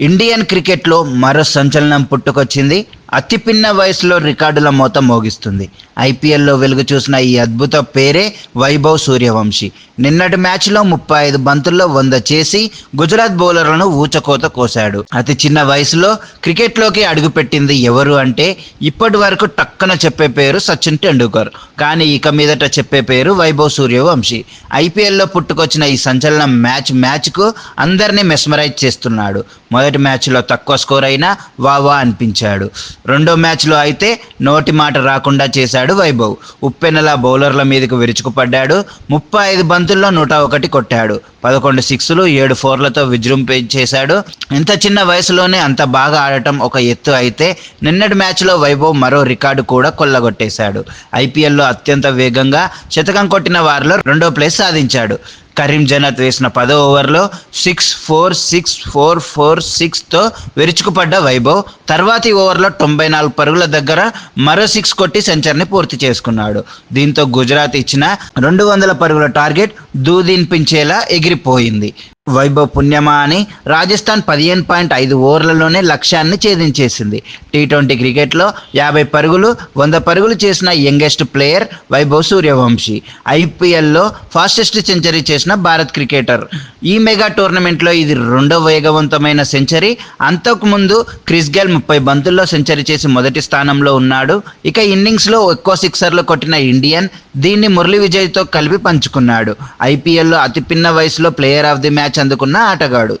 Indian క్రికెట్లో మరో సంచలనం పుట్టుకొచ్చింది. అతి పిన్న వయసులో రికార్డుల మోత మోగిస్తుంది. ఐపీఎల్లో వెలుగు చూసిన ఈ అద్భుత పేరే వైభవ్ సూర్యవంశీ. నిన్నటి మ్యాచ్లో ముప్పై ఐదు బంతుల్లో వంద చేసి గుజరాత్ బౌలర్లను ఊచకోత కోశాడు. అతి చిన్న వయసులో క్రికెట్లోకి అడుగుపెట్టింది ఎవరు అంటే ఇప్పటి వరకు టక్కన చెప్పే పేరు సచిన్ టెండూల్కర్. కానీ ఇక మీదట చెప్పే పేరు వైభవ్ సూర్యవంశీ. ఐపీఎల్లో పుట్టుకొచ్చిన ఈ సంచలన మ్యాచ్ మ్యాచ్కు అందరినీ మెస్మరైజ్ చేస్తున్నాడు. మొదటి మ్యాచ్లో తక్కువ స్కోర్ అయినా వా వా అనిపించాడు. రెండో మ్యాచ్లో అయితే నోటి మాట రాకుండా చేశాడు వైభవ్. ఉప్పెనలా బౌలర్ల మీదకు విరుచుకుపడ్డాడు. ముప్పై ఐదు బంతుల్లో నూట ఒకటి కొట్టాడు. పదకొండు సిక్స్లు ఏడు ఫోర్లతో విజృంభించేశాడు ఇంత చిన్న వయసులోనే అంత బాగా ఆడటం ఒక ఎత్తు అయితే నిన్నటి మ్యాచ్లో వైభవ్ మరో రికార్డు కూడా కొల్లగొట్టేశాడు. ఐపీఎల్లో అత్యంత వేగంగా శతకం కొట్టిన వారిలో రెండో ప్లేస్ సాధించాడు. కరీం జనత్ వేసిన పదో ఓవర్లో six four six four four సిక్స్తో విరుచుకుపడ్డ వైభవ్ తర్వాతి ఓవర్లో తొంభై నాలుగు పరుగుల దగ్గర మరో సిక్స్ కొట్టి సెంచర్ని పూర్తి చేసుకున్నాడు. దీంతో గుజరాత్ ఇచ్చిన రెండు వందల పరుగుల టార్గెట్ దూదిన్పించేలా ఎగిరిపోయింది. వైభవ్ పుణ్యమా అని రాజస్థాన్ పదిహేను పాయింట్ ఐదు ఓవర్లలోనే లక్ష్యాన్ని ఛేదించేసింది. టీ ట్వంటీ క్రికెట్లో యాభై పరుగులు వంద పరుగులు చేసిన యంగెస్ట్ ప్లేయర్ వైభవ్ సూర్యవంశీ. ఐపీఎల్లో ఫాస్టెస్ట్ సెంచరీ చేసిన భారత్ క్రికెటర్. ఈ మెగా టోర్నమెంట్లో ఇది రెండో వేగవంతమైన సెంచరీ. అంతకుముందు క్రిస్ గెల్ ముప్పై బంతుల్లో సెంచరీ చేసి మొదటి స్థానంలో ఉన్నాడు. ఇక ఇన్నింగ్స్లో ఎక్కువ సిక్సర్లు కొట్టిన ఇండియన్ దీన్ని మురళీ విజయ్తో కలిపి పంచుకున్నాడు. ఐపీఎల్లో అతిపిన్న వయసులో ప్లేయర్ ఆఫ్ ది మ్యాచ్ అందుకున్న ఆటగాడు.